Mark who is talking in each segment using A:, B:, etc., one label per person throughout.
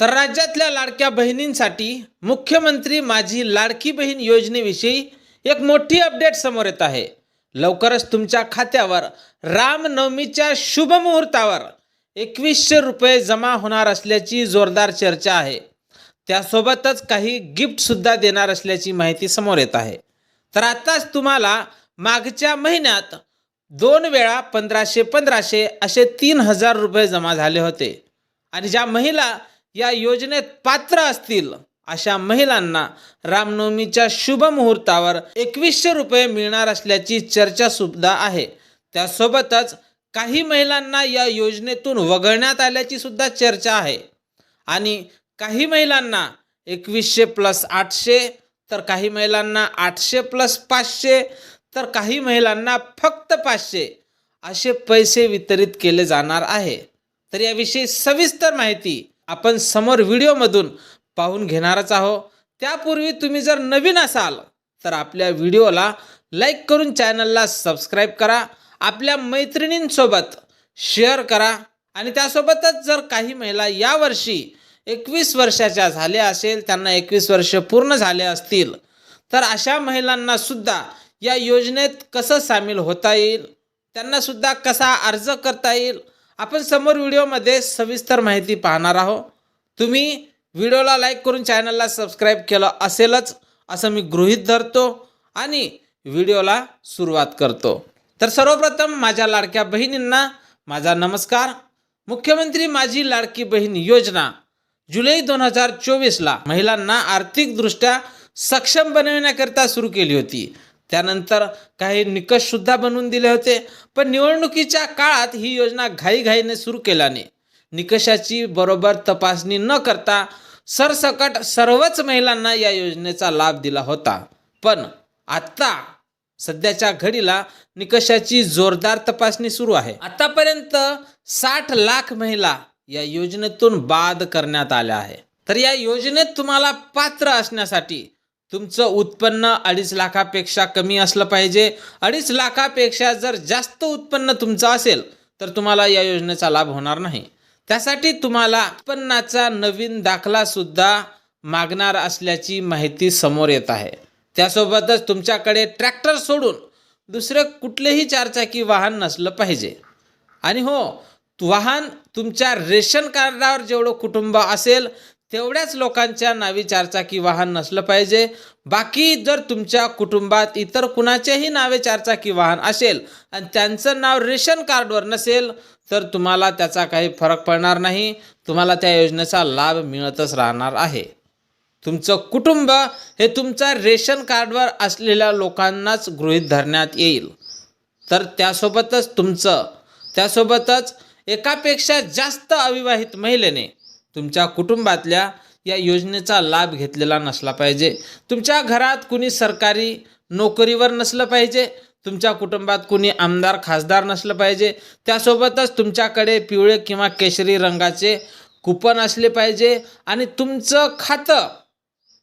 A: तर राज्यातल्या लाडक्या बहिणींसाठी मुख्यमंत्री माझी लाडकी बहीण योजनेविषयी एक मोठी अपडेट समोर येत आहे. लवकरच तुमच्या खात्यावर रामनवमीच्या शुभ मुहूर्तावर एकवीसशे रुपये जमा होणार असल्याची जोरदार चर्चा आहे. त्यासोबतच काही गिफ्टसुद्धा देणार असल्याची माहिती समोर येत आहे. तर आत्ताच तुम्हाला मागच्या महिन्यात दोन वेळा पंधराशे पंधराशे असे तीन हजार रुपये जमा झाले होते. आणि ज्या महिला या योजनेत पात्र असतील अशा महिलांना रामनवमीच्या शुभ मुहूर्तावर एकवीसशे रुपये मिळणार असल्याची चर्चा सुद्धा आहे. त्यासोबतच काही महिलांना या योजनेतून वगळण्यात आल्याची सुद्धा चर्चा आहे. आणि काही महिलांना एकवीसशे प्लस आठशे तर काही महिलांना आठशे प्लस पाचशे तर काही महिलांना फक्त पाचशे असे पैसे वितरित केले जाणार आहे. तर याविषयी सविस्तर माहिती आपण समोर व्हिडिओमधून पाहून घेणारच आहो त्यापूर्वी तुम्ही जर नवीन असाल तर आपल्या व्हिडिओला लाईक करून चॅनलला सबस्क्राईब करा. आपल्या मैत्रिणींसोबत शेअर करा. आणि त्यासोबतच जर काही महिला यावर्षी एकवीस वर्षाच्या झाल्या असेल त्यांना एकवीस वर्ष पूर्ण झाले असतील तर अशा महिलांना सुद्धा या योजनेत कसं सामील होता येईल? त्यांनासुद्धा कसा अर्ज करता येईल? आपण समोर व्हिडिओमध्ये सविस्तर माहिती पाहणार आहोत. तुम्ही व्हिडिओला लाईक करून चॅनलला सबस्क्राईब केलं असेलच असं मी गृहीत धरतो आणि व्हिडिओला सुरुवात करतो. तर सर्वप्रथम माझ्या लाडक्या बहिणींना माझा नमस्कार. मुख्यमंत्री माझी लाडकी बहीण योजना जुलै दोन हजार चोवीसला महिलांना आर्थिकदृष्ट्या सक्षम बनविण्याकरिता सुरू केली होती. त्यानंतर काही निकषसुद्धा बनवून दिले होते. पण निवडणुकीच्या काळात ही योजना घाईघाईने सुरू केल्याने निकषाची बरोबर तपासणी न करता सरसकट सर्वच महिलांना या योजनेचा लाभ दिला होता. पण आत्ता सध्याच्या घडीला निकषाची जोरदार तपासणी सुरू आहे. आतापर्यंत साठ लाख महिला या योजनेतून बाद करण्यात आल्या आहे. तर या योजनेत तुम्हाला पात्र असण्यासाठी तुमचं उत्पन्न अडीच लाखापेक्षा कमी असलं पाहिजे. अडीच लाखापेक्षा जर जास्त उत्पन्न तुमचं असेल तर तुम्हाला या योजनेचा लाभ होणार नाही. त्यासाठी तुम्हाला उत्पन्नाचा नवीन दाखला सुद्धा मागणार असल्याची माहिती समोर येत आहे. त्यासोबतच तुमच्याकडे ट्रॅक्टर सोडून दुसरे कुठलेही चारचाकी वाहन नसलं पाहिजे. आणि हो वाहन तुमच्या रेशन कार्डावर जेवढं कुटुंब असेल तेवढ्याच लोकांच्या नावी चारचाकी वाहन नसलं पाहिजे. बाकी जर तुमच्या कुटुंबात इतर कुणाचेही नावे चारचाकी वाहन असेल आणि त्यांचं नाव रेशन कार्डवर नसेल तर तुम्हाला त्याचा काही फरक पडणार नाही. तुम्हाला त्या योजनेचा लाभ मिळतच राहणार आहे. तुमचं कुटुंब हे तुमच्या रेशन कार्डवर असलेल्या लोकांनाच गृहीत धरण्यात येईल. तर त्यासोबतच तुमचं त्यासोबतच एकापेक्षा जास्त अविवाहित महिलेने तुमच्या कुटुंबातल्या या योजनेचा लाभ घेतलेला नसला पाहिजे. तुमच्या घरात कुणी सरकारी नोकरीवर नसलं पाहिजे. तुमच्या कुटुंबात कुणी आमदार खासदार नसलं पाहिजे. त्यासोबतच तुमच्याकडे पिवळे किंवा केशरी रंगाचे कुपन असले पाहिजे आणि तुमचं खातं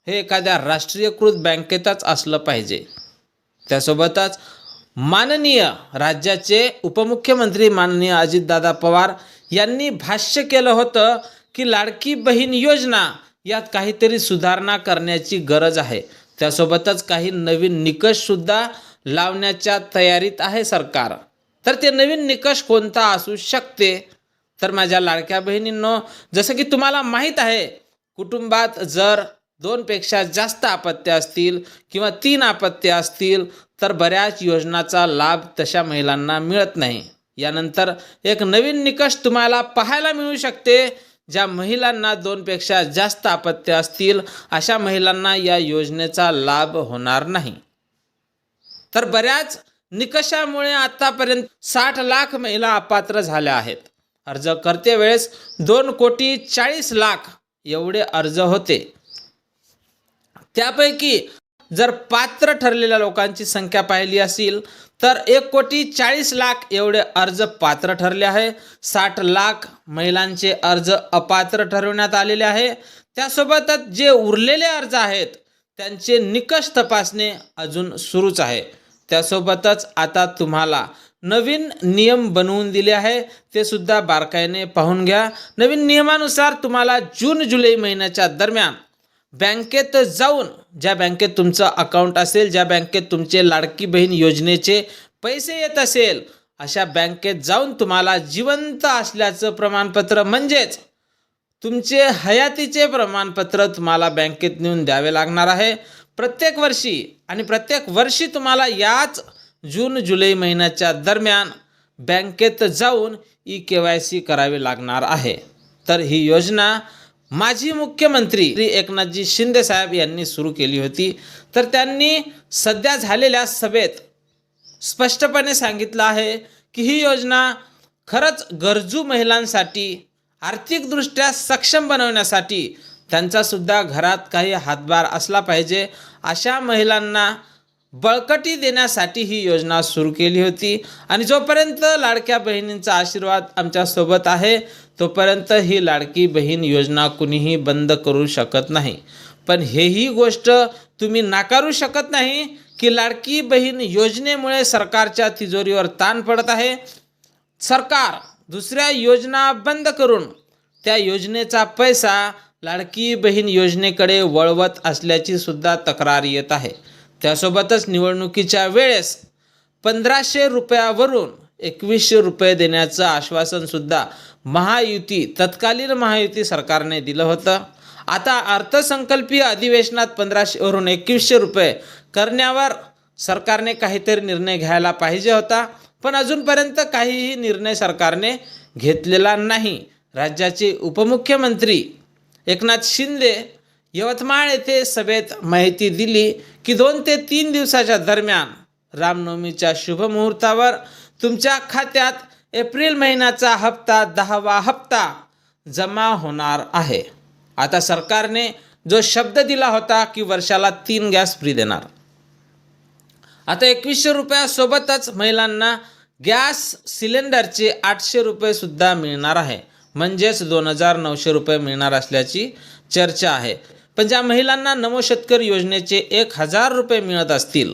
A: हे एखाद्या राष्ट्रीयकृत बँकेतच असलं पाहिजे. त्यासोबतच माननीय राज्याचे उपमुख्यमंत्री माननीय अजितदादा पवार यांनी भाष्य केलं होतं की लाडकी बहीण योजना यात काहीतरी सुधारणा करण्याची गरज आहे. त्यासोबतच काही नवीन निकषसुद्धा लावण्याच्या तयारीत आहे सरकार. तर ते नवीन निकष कोणता असू शकते? तर माझ्या लाडक्या बहिणींनो जसं की तुम्हाला माहीत आहे कुटुंबात जर दोनपेक्षा जास्त अपत्य असतील किंवा तीन अपत्य असतील तर बऱ्याच योजनाचा लाभ तशा महिलांना मिळत नाही. यानंतर एक नवीन निकष तुम्हाला पाहायला मिळू शकते ज्या महिलांना दोनपेक्षा जास्त अपत्य असतील अशा महिलांना या योजनेचा लाभ होणार नाही. तर बऱ्याच निकषामुळे आतापर्यंत साठ लाख महिला अपात्र झाल्या आहेत. अर्ज करते वेळेस दोन कोटी चाळीस लाख एवढे अर्ज होते. त्यापैकी जर पात्र ठरलेल्या लोकांची संख्या पाहिली असेल तर एक कोटी चाळीस लाख एवढे अर्ज पात्र ठरले आहे. साठ लाख महिलांचे अर्ज अपात्र ठरवण्यात आलेले आहे. त्यासोबतच जे उरलेले अर्ज आहेत त्यांचे निकष तपासणे अजून सुरूच आहे. त्यासोबतच आता तुम्हाला नवीन नियम बनवून दिले आहे. ते सुद्धा बारकाईने पाहून घ्या. नवीन नियमानुसार तुम्हाला जून जुलै महिन्याच्या दरम्यान बँकेत जाऊन ज्या बँकेत तुमचं अकाउंट असेल ज्या बँकेत तुमचे लाडकी बहीण योजनेचे पैसे येत असेल अशा बँकेत जाऊन तुम्हाला जिवंत असल्याचं प्रमाणपत्र म्हणजेच तुमचे हयातीचे प्रमाणपत्र तुम्हाला बँकेत नेऊन द्यावे लागणार आहे. प्रत्येक वर्षी आणि प्रत्येक वर्षी तुम्हाला याच जून जुलै महिन्याच्या दरम्यान बँकेत जाऊन ई के वाय सी करावी लागणार आहे. तर ही योजना माजी मुख्यमंत्री श्री एकनाथजी शिंदे साहेब यांनी सुरू केली होती. तर त्यांनी सध्या झालेल्या सभेत स्पष्टपणे सांगितलं आहे की ही योजना खरंच गरजू महिलांसाठी आर्थिकदृष्ट्या सक्षम बनवण्यासाठी त्यांचासुद्धा घरात काही हातभार असला पाहिजे. अशा महिलांना बळकटी देण्यासाठी ही योजना सुरू केली होती. आणि जोपर्यंत लाडक्या बहिणींचा आशीर्वाद आमच्यासोबत आहे तोपर्यंत ही लाडकी बहीण योजना कुणीही बंद करू शकत नाही. पण हेही गोष्ट तुम्ही नाकारू शकत नाही की लाडकी बहीण योजनेमुळे सरकारच्या तिजोरीवर ताण पडत आहे. सरकार दुसऱ्या योजना बंद करून त्या योजनेचा पैसा लाडकी बहीण योजनेकडे वळवत असल्याची सुद्धा तक्रार येत आहे. त्यासोबतच निवडणुकीच्या वेळेस पंधराशे रुपयावरून एकवीसशे रुपये देण्याचं आश्वासनसुद्धा महायुती तत्कालीन महायुती सरकारने दिलं होतं. आता अर्थसंकल्पीय अधिवेशनात पंधराशेवरून एकवीसशे रुपये करण्यावर सरकारने काहीतरी निर्णय घ्यायला पाहिजे होता. पण अजूनपर्यंत काहीही निर्णय सरकारने घेतलेला नाही. राज्याचे उपमुख्यमंत्री एकनाथ शिंदे यवतमाळ येथे सभेत माहिती दिली की दोन ते तीन दिवसाच्या दरम्यान रामनवमीच्या शुभमुहूर्तावर तुमच्या खात्यात एप्रिल महिन्याचा हप्ता दहावा हप्ता जमा होणार आहे. आता सरकारने जो शब्द दिला होता की वर्षाला तीन गॅस फ्री देणार. आता एकवीसशे रुपयासोबतच महिलांना गॅस सिलेंडरचे आठशे रुपयेसुद्धा मिळणार आहे. म्हणजेच दोन हजार नऊशे रुपये मिळणार असल्याची चर्चा आहे. पण ज्या महिलांना नमो शेतकरी योजनेचे एक हजार रुपये मिळत असतील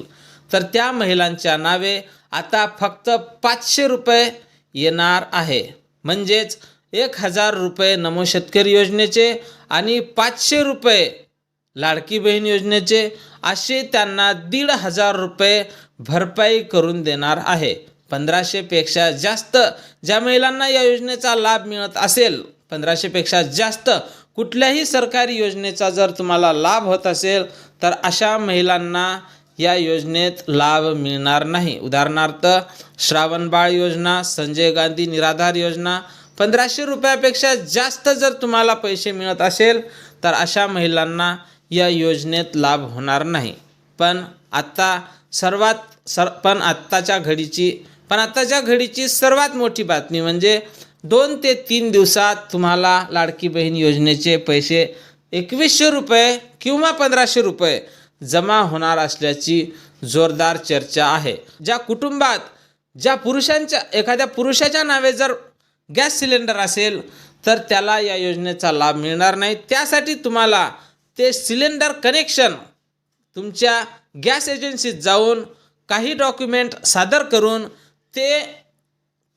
A: तर त्या महिलांच्या नावे आता फक्त पाचशे रुपये येणार आहे. म्हणजेच एक हजार रुपये नमो शेतकरी योजनेचे आणि पाचशे रुपये लाडकी बहीण योजनेचे असे त्यांना दीड हजार रुपये भरपाई करून देणार आहे. पंधराशेपेक्षा जास्त ज्या महिलांना या योजनेचा लाभ मिळत असेल पंधराशेपेक्षा जास्त कुठल्याही सरकारी योजनेचा जर तुम्हाला लाभ होत असेल तर अशा महिलांना या योजनेत लाभ मिळणार नाही. उदाहरणार्थ श्रावणबाळ योजना संजय गांधी निराधार योजना पंधराशे रुपयापेक्षा जास्त जर तुम्हाला पैसे मिळत असेल तर अशा महिलांना या योजनेत लाभ होणार नाही. पण आत्ता सर्वात सर पण आत्ताच्या घडीची पण आत्ताच्या घडीची सर्वात मोठी बातमी म्हणजे दोन ते तीन दिवसात तुम्हाला लाडकी बहीण योजनेचे पैसे एकवीसशे रुपये किंवा पंधराशे रुपये जमा होणार असल्याची जोरदार चर्चा आहे. ज्या कुटुंबात ज्या पुरुषांच्या एखाद्या पुरुषाच्या नावे जर गॅस सिलेंडर असेल तर त्याला या योजनेचा लाभ मिळणार नाही. त्यासाठी तुम्हाला ते सिलेंडर कनेक्शन तुमच्या गॅस एजन्सीत जाऊन काही डॉक्युमेंट सादर करून ते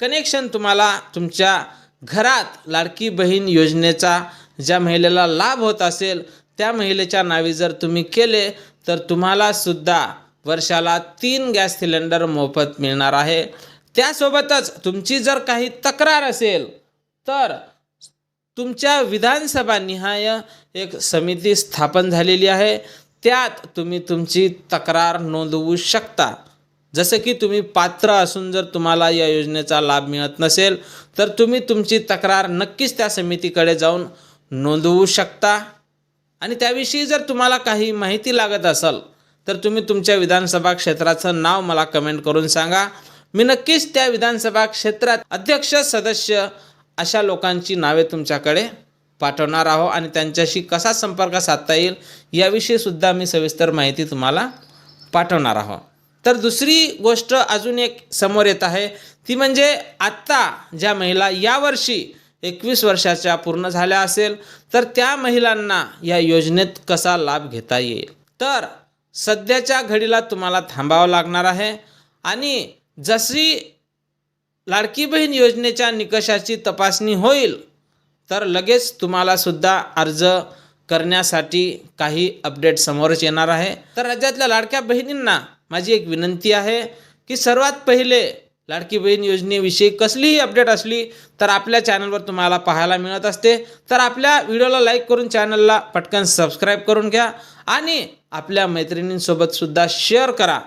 A: कनेक्शन तुम्हाला तुमच्या घरात लाडकी बहीण योजनेचा ज्या महिलेला लाभ होत असेल त्या महिलेच्या नावे जर तुम्ही केले तर तुम्हाला सुद्धा वर्षाला तीन गॅस सिलेंडर मोफत मिळणार आहे. त्यासोबतच तुमची जर काही तक्रार असेल तर तुमच्या विधानसभा निहाय एक समिती स्थापन झालेली आहे. त्यात तुम्ही तुमची तक्रार नोंदवू शकता. जसं की तुम्ही पात्र असून जर तुम्हाला या योजनेचा लाभ मिळत नसेल तर तुम्ही तुमची तक्रार नक्कीच त्या समितीकडे जाऊन नोंदवू शकता. आणि त्याविषयी जर तुम्हाला काही माहिती लागत असेल तर तुम्ही तुमच्या विधानसभा क्षेत्राचं नाव मला कमेंट करून सांगा. मी नक्कीच त्या विधानसभा क्षेत्रात अध्यक्ष सदस्य अशा लोकांची नावे तुमच्याकडे पाठवणार आहो आणि त्यांच्याशी कसा संपर्क साधता येईल याविषयी सुद्धा मी सविस्तर माहिती तुम्हाला पाठवणार आहो तर दुसरी गोष्ट अजून एक समोर येत आहे. ती म्हणजे आत्ता ज्या महिला यावर्षी एकवीस वर्षाच्या पूर्ण झाल्या असेल तर त्या महिलांना या योजनेत कसा लाभ घेता येईल? तर सध्याच्या घडीला तुम्हाला थांबावं लागणार आहे आणि जशी लाडकी बहीण योजनेच्या निकषाची तपासणी होईल तर लगेच तुम्हालासुद्धा अर्ज करण्यासाठी काही अपडेट समोरच येणार आहे. तर राज्यातल्या लाडक्या बहिणींना माझी एक विनंती आहे की सर्वात पहिले लाडकी बहीण योजनेविषयी कसलीही अपडेट असली तर आपल्या चॅनलवर तुम्हाला पाहायला मिळत असते. तर आपल्या व्हिडिओला लाईक करून चॅनलला पटकन सबस्क्राईब करून घ्या आणि आपल्या मैत्रिणींसोबतसुद्धा शेअर करा.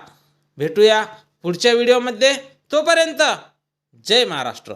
A: भेटूया पुढच्या व्हिडिओमध्ये तोपर्यंत जय महाराष्ट्र.